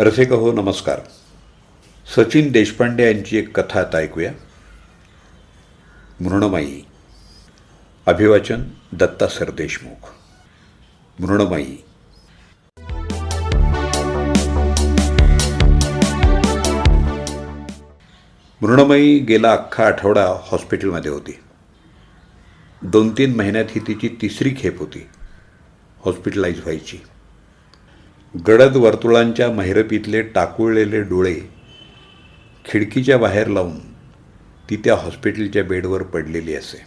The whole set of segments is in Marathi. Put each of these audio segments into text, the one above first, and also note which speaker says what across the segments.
Speaker 1: रसिक हो नमस्कार. सचिन देशपांडे यांची एक कथा आता ऐकूया. मृणमाई अभिवाचन दत्ता सरदेशमुख मृणमाई मृणमयी. गेला अख्खा आठवडा हॉस्पिटलमध्ये होती. दोन तीन महिन्यात ही तिची तिसरी खेप होती. हॉस्पिटलाइज व्हायची. गडद वर्तुळांच्या महिरपीतले टाकुळलेले डोळे खिडकीच्या बाहेर लावून ती त्या हॉस्पिटलच्या बेडवर पडलेली असे.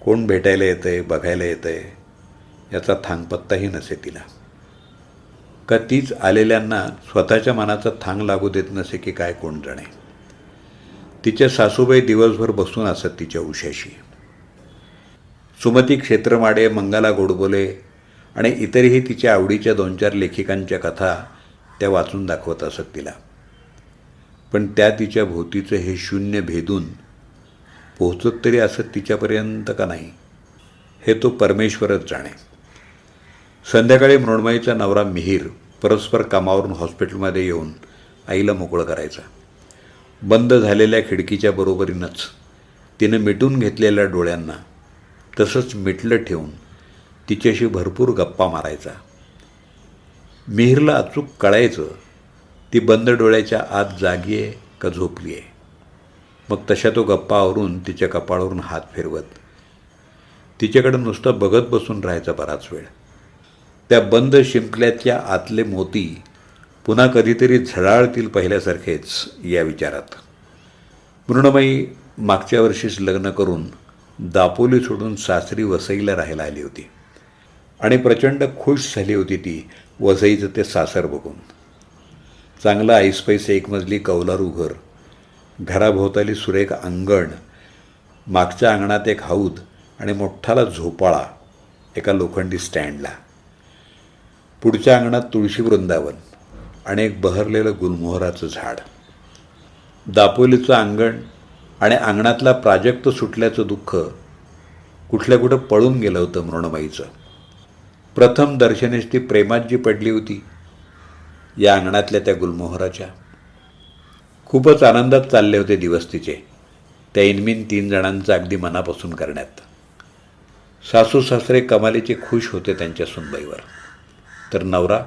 Speaker 1: कोण भेटायला येतंय बघायला येतंय याचा थांगपत्ताही नसे तिला. का तीच आलेल्यांना स्वतःच्या मनाचा थांग लागू देत नसे की काय कोण जाणे. तिच्या सासूबाई दिवसभर बसून असत तिच्या उशाशी. सुमती क्षेत्रमाडे मंगला गोडबोले आणि इतरही तिच्या आवडीच्या दोन चार लेखिकांच्या कथा त्या वाचून दाखवत असत तिला. पण त्या तिच्या भोवतीचं हे शून्य भेदून पोहोचत तरी असत तिच्यापर्यंत का नाही हे तो परमेश्वरच जाणे. संध्याकाळी मृण्मयीचा नवरा मिहीर परस्पर कामावरून हॉस्पिटलमध्ये येऊन आईला मोकळं करायचा. बंद झालेल्या खिडकीच्या बरोबरीनंच तिनं मिटून घेतलेल्या डोळ्यांना तसंच मिटलं ठेवून तिच्याशी भरपूर गप्पा मारायचा. मिहीरला अचूक कळायचं ती बंद डोळ्याच्या आत जागी आहे का झोपली आहे मग तशा तो गप्पा आवरून तिच्या कपाळावरून हात फिरवत तिच्याकडं नुसतं बघत बसून राहायचा बराच वेळ. त्या बंद शिंपल्याच्या आतले मोती पुन्हा कधीतरी झळाळतील पहिल्यासारखेच या विचारात. मृणमयी मागच्या वर्षीच लग्न करून दापोली सोडून सासरी वसईला राहायला आली होती. आणि प्रचंड खुश झाली होती ती. वसईचं ते सासर बघून. चांगलं ऐसपैसे एक मजली कौलारू घर. घराभोवताली सुरेख अंगण. मागच्या अंगणात एक हौद आणि मोठाला झोपाळा एका लोखंडी स्टँडला. पुढच्या अंगणात तुळशी वृंदावन आणि एक बहरलेलं गुलमोहराचं झाड. दापोलीचं अंगण आणि अंगणातला प्राजक्त सुटल्याचं दुःख कुठल्या कुठं पळून गेलं होतं मृणबाईचं प्रथम दर्शनेस ती प्रेमात जी पडली होती या अंगणातल्या त्या गुलमोहराच्या. खूपच आनंदात चालले होते दिवस तिचे त्या इनमिन तीन जणांचं अगदी मनापासून करण्यात. सासू सासरे कमालीचे खुश होते त्यांच्या सुनबाईवर. तर नवरा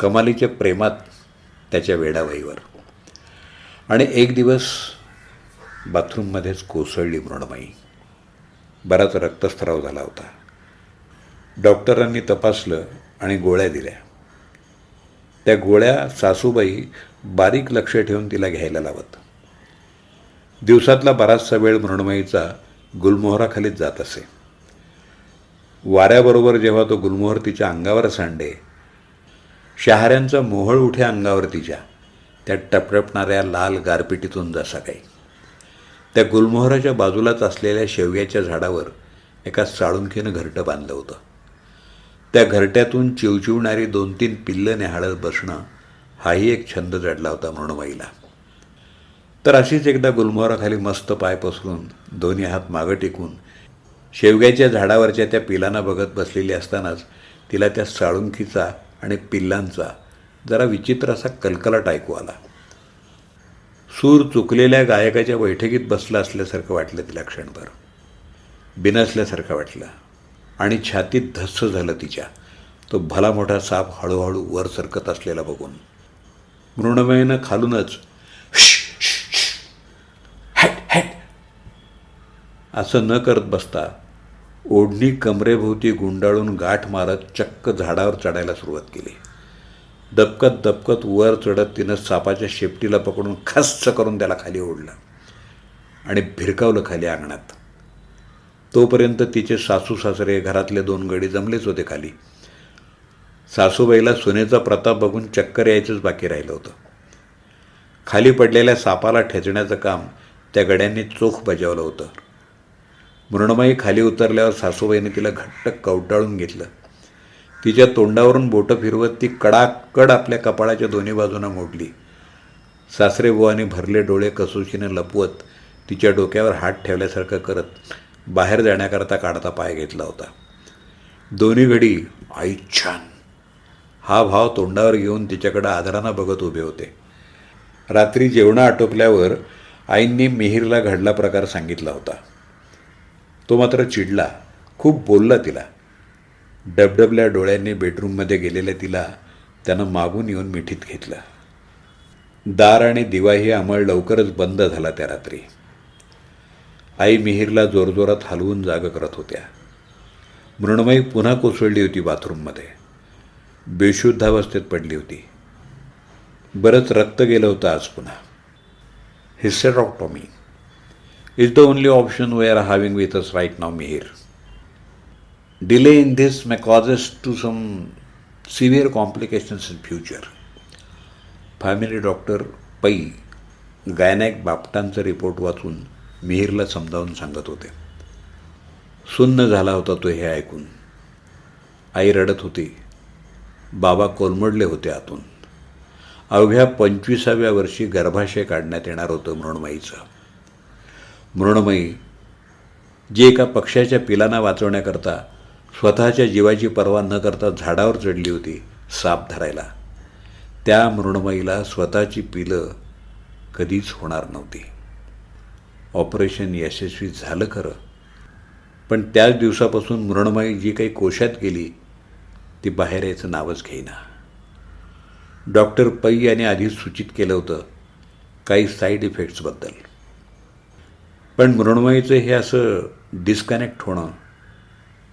Speaker 1: कमालीच्या प्रेमात त्याच्या वेडावाईवर आणि एक दिवस बाथरूममध्येच कोसळली मृणमाई बराच रक्तस्राव झाला होता. डॉक्टरांनी तपासलं आणि गोळ्या दिल्या. त्या गोळ्या सासूबाई बारीक लक्ष ठेवून तिला घ्यायला लावत. दिवसातला बराचसा वेळ मृणमयीचा गुलमोहराखालीच जात असे. वाऱ्याबरोबर जेव्हा तो गुलमोहर तिच्या अंगावर सांडे शहाऱ्यांचा मोहळ उठे अंगावर तिच्या त्या टपटपणाऱ्या लाल गारपिटीतून जसा काही. त्या गुलमोहराच्या बाजूलाच असलेल्या शेवग्याच्या झाडावर एका साळुंखीनं घरटं बांधलं होतं. त्या घरट्यातून चिवचिवणारी दोन तीन पिल्लं न्याहाळत बसणं हाही एक छंद जडला होता मृणबाईला तर अशीच एकदा गुलमोहराखाली मस्त पाय पसरून दोन्ही हात मागं टेकून शेवग्याच्या झाडावरच्या त्या पिलांना बघत बसलेली असतानाच तिला त्या साळुंखीचा आणि पिल्लांचा जरा विचित्र असा कलकलाट ऐकू आला. सूर चुकलेल्या गायकाच्या बैठकीत बसला असल्यासारखं वाटलं तिला क्षणभर. बिनसल्यासारखं वाटलं. आणि छातीत धस्स झालं तिच्या. तो भला मोठा साप हळूहळू वर सरकत असलेला बघून. मृणमयनं खालूनच हॅट हॅट असं न करत बसता ओढणी कमरेभोवती गुंडाळून गाठ मारत चक्क झाडावर चढायला सुरुवात केली दबकत दबकत वर चढत तिनं सापाच्या शेपटीला पकडून खस्स करून त्याला खाली ओढलं आणि भिरकावलं खाली अंगणात तोपर्यंत तिचे सासू सासरे घरातले दोन गडी जमलेच होते खाली. सासूबाईला सुनेचा प्रताप बघून चक्कर यायचंच बाकी राहिलं होतं. खाली पडलेल्या सापाला ठेचण्याचं काम त्या गड्यांनी चोख बजावलं होतं. मृणमाई खाली उतरल्यावर सासूबाईने तिला घट्ट कवटाळून घेतलं. तिच्या तोंडावरून बोटं फिरवत ती कडाकड आपल्या कपाळाच्या दोन्ही बाजूनं मोडली. सासरे बुवाने भरले डोळे कसोशीने लपवत तिच्या डोक्यावर हात ठेवल्यासारखं करत बाहेर जाण्याकरता काढता पाय घेतला होता. दोन्ही घडी आई छान हा भाव तोंडावर घेऊन तिच्याकडं आदरानं बघत उभे होते. रात्री जेवणं आटोपल्यावर आईंनी मिहीरला घडला प्रकार सांगितला होता. तो मात्र चिडला. खूप बोलला तिला. डबडबल्या डोळ्यांनी बेडरूममध्ये गेलेल्या तिला त्यानं मागून येऊन मिठीत घेतलं. दार आणि दिवाही अंमळ लवकरच बंद झाला त्या रात्री. आई मिहीरला जोरजोरात हलवून जाग करत होत्या. मृणमयी पुन्हा कोसळली होती बाथरूममध्ये. बेशुद्धावस्थेत पडली होती. बरंच रक्त गेलं होतं आज पुन्हा. Hysterectomy is the only option we are having with us right now Mihir delay in this may causes to some severe complications in future family doctor Pai gynaec बापटांचा report वाचून मिहीरला समजावून सांगत होते. सुन्न झाला होता तो हे ऐकून. आई रडत होती. बाबा कोलमडले होते आतून. अवघ्या पंचवीसाव्या वर्षी गर्भाशय काढण्यात येणार होतं मृणमयीचं. मृण्मयी जी एका पक्षाच्या पिलांना वाचवण्याकरता स्वतःच्या जीवाची पर्वा न करता झाडावर चढली होती साप धरायला. त्या मृणमयीला स्वतःची पिलं कधीच होणार नव्हती. ऑपरेशन यशस्वी झालं खरं. पण त्याच दिवसापासून मृण्मयी जी काही कोशात गेली ती बाहेर यायचं नावच घेईना. डॉक्टर पै यांनी आधीच सूचित केलं होतं काही साईड इफेक्ट्सबद्दल पण मृणमाईचं हे असं डिस्कनेक्ट होणं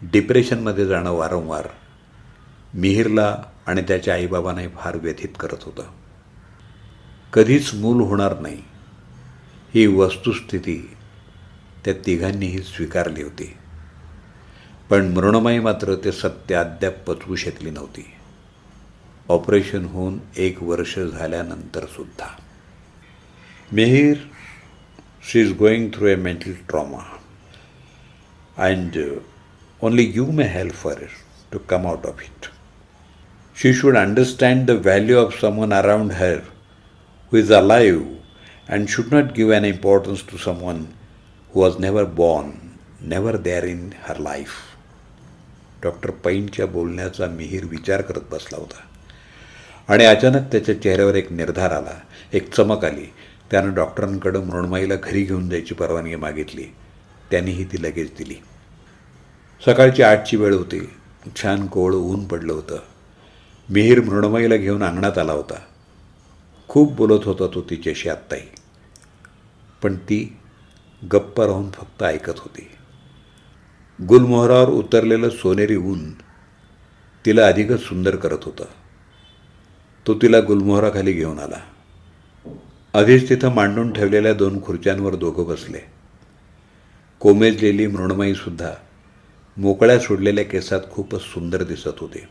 Speaker 1: डिप्रेशनमध्ये जाणं वारंवार मिहीरला आणि त्याच्या आईबाबांनाही फार व्यथित करत होतं. कधीच मूल होणार नाही. ही वस्तुस्थिती त्या तिघांनीही स्वीकारली होती. पण मृणमयी मात्र ते सत्य अद्याप पचवू शकली नव्हती. ऑपरेशन होऊन एक वर्ष झाल्यानंतर सुद्धा. Mihir she is going through a mental trauma and only you may help for to come out of it she should understand the value of someone around her who is alive and should not give an importance to someone who was never born, never there in her life. Doctor पैनच्या बोलण्याचा मिहीर विचार करत बसला होता. आणि अचानक त्याच्या चेहऱ्यावर एक निर्धार आला. एक चमक आली. त्यानं डॉक्टरांकडं मृणमाईला घरी घेऊन जायची परवानगी मागितली. त्यांनीही ती लगेच दिली. सकाळची आठची वेळ होती. छान कोवळं ऊन पडलं होतं. मिहीर मृणमाईला घेऊन अंगणात आला होता. खूप बोलत होता तो तिच्याशी आत्ताही. पण ती गप्प राहून फक्त ऐकत होती. गुलमोहरावर उतरलेलं सोनेरी ऊन तिला अधिकच सुंदर करत होतं. तो तिला गुलमोहराखाली घेऊन आला. आधीच तिथं मांडून ठेवलेल्या दोन खुर्च्यांवर दोघं बसले. कोमेजलेली मृणमाईसुद्धा मोकळ्या सोडलेल्या केसात खूपच सुंदर दिसत होते.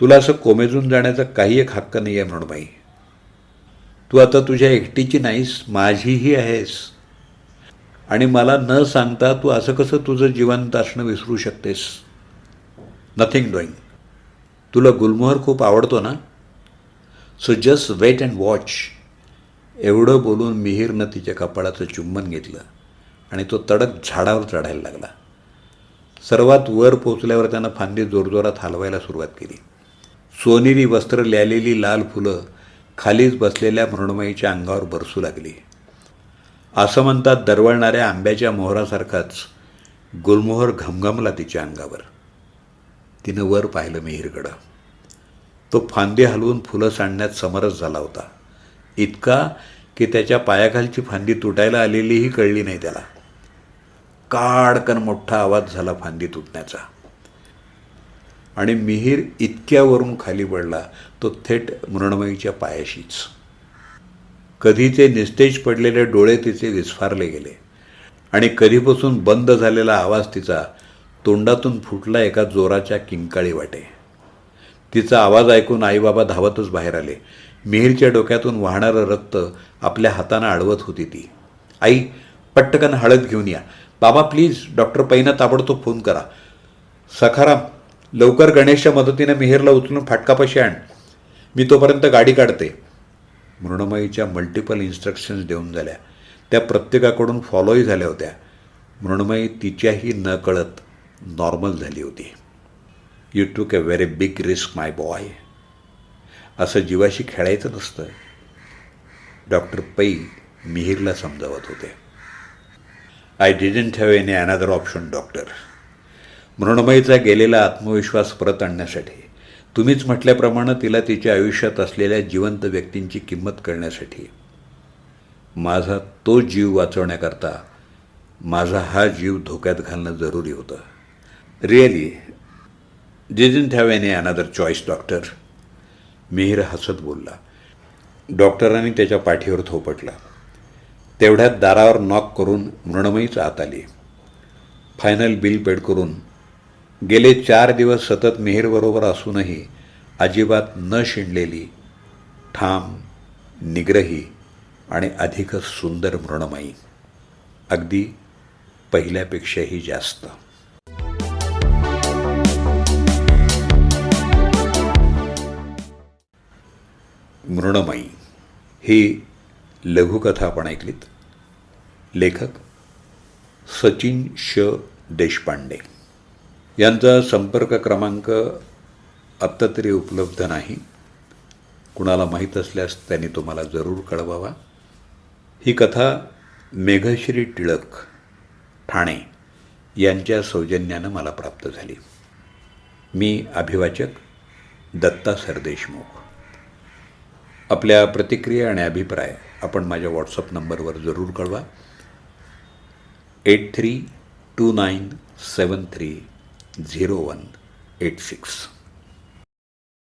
Speaker 1: तुला असं कोमेजून जाण्याचा काही एक हक्क नाही आहे मृणमाई तू आता तुझ्या एकटीची नाहीस माझीही आहेस. आणि मला न सांगता तू असं कसं तुझं जिवंत असणं विसरू शकतेस? नथिंग डुईंग तुला गुलमोहर खूप आवडतो ना? So just wait and watch एवढं बोलून मिहीरनं तिच्या कपाळाचं चुंबन घेतलं आणि तो तडक झाडावर चढायला लागला. सर्वात वर पोचल्यावर त्यानं फांदी जोरजोरात हलवायला सुरुवात केली. सोनेरी वस्त्र ल्यालेली लाल फुलं खालीच बसलेल्या मृण्मयीच्या अंगावर बरसू लागली. असं म्हणतात दरवळणाऱ्या आंब्याच्या मोहरासारखाच गुलमोहर घमघमला तिच्या अंगावर. तिनं वर पाहिलं मिहीरकडं तो फांदी हलवून फुलं सांडण्यात समरस झाला होता. इतका की त्याच्या पायाखालची फांदी तुटायला आलेलीही कळली नाही त्याला. काडकन मोठा आवाज झाला फांदी तुटण्याचा. आणि मिहीर इतक्यावरून खाली पडला तो थेट मृण्मयीच्या पायाशीच. कधीचे निस्तेज पडलेले डोळे तिचे विस्फारले गेले. आणि कधीपासून बंद झालेला आवाज तिचा तोंडातून फुटला एका जोराच्या किंकाळी वाटे. तिचा आवाज ऐकून आईबाबा धावतच बाहेर आले. मिहीरच्या डोक्यातून वाहणारं रक्त आपल्या हातानं अडवत होती ती. आई पटकन हळद घेऊन या. बाबा प्लीज डॉक्टर पैना ताबडतोब फोन करा. सखाराम लवकर गणेशच्या मदतीने मिहिरला उचलून फाटकापाशी आण. मी तोपर्यंत गाडी काढते. मृणमयीच्या मल्टिपल इन्स्ट्रक्शन्स देऊन झाल्या. त्या प्रत्येकाकडून फॉलोही झाल्या होत्या. मृणमयी तिच्याही न कळत नॉर्मल झाली होती. You took a very big risk my boy असं जीवाशी खेळायचं नसतं. डॉक्टर पै मिहिरला समजावत होते. I didn't have any another option doctor मृणमयीचा गेलेला आत्मविश्वास परत आणण्यासाठी तुम्हीच म्हटल्याप्रमाणे तिला तिच्या आयुष्यात असलेल्या जिवंत व्यक्तींची किंमत करण्यासाठी. माझा तो जीव वाचवण्याकरता माझा हा जीव धोक्यात घालणं जरुरी होतं. Really didn't have any another choice doctor Mihir हसत बोलला. डॉक्टरांनी त्याच्या पाठीवर थोपटला. तेवढ्यात दारावर नॉक करून मृणमयीच आत आली. फायनल बिल पेड करून गेले चार दिवस सतत मिहीरबरोबर असूनही अजिबात न शिणलेली ठाम निग्रही आणि अधिकच सुंदर मृणमयी अगदी पहिल्यापेक्षाही जास्त. मृणमयी ही लघुकथा आपण ऐकलीत. लेखक सचिन श. देशपांडे. यांचा संपर्क क्रमांक आत्ता तरी उपलब्ध नाही. कुणाला माहीत असल्यास त्यांनी तुम्हाला जरूर कळवावा. ही कथा मेघश्री टिळक ठाणे यांच्या सौजन्यानं मला प्राप्त झाली. मी अभिवाचक दत्ता सरदेशमुख. आपल्या प्रतिक्रिया आणि अभिप्राय आपण माझ्या व्हॉट्सअप नंबरवर जरूर कळवा. Eight three two nine seven three zero one eight six.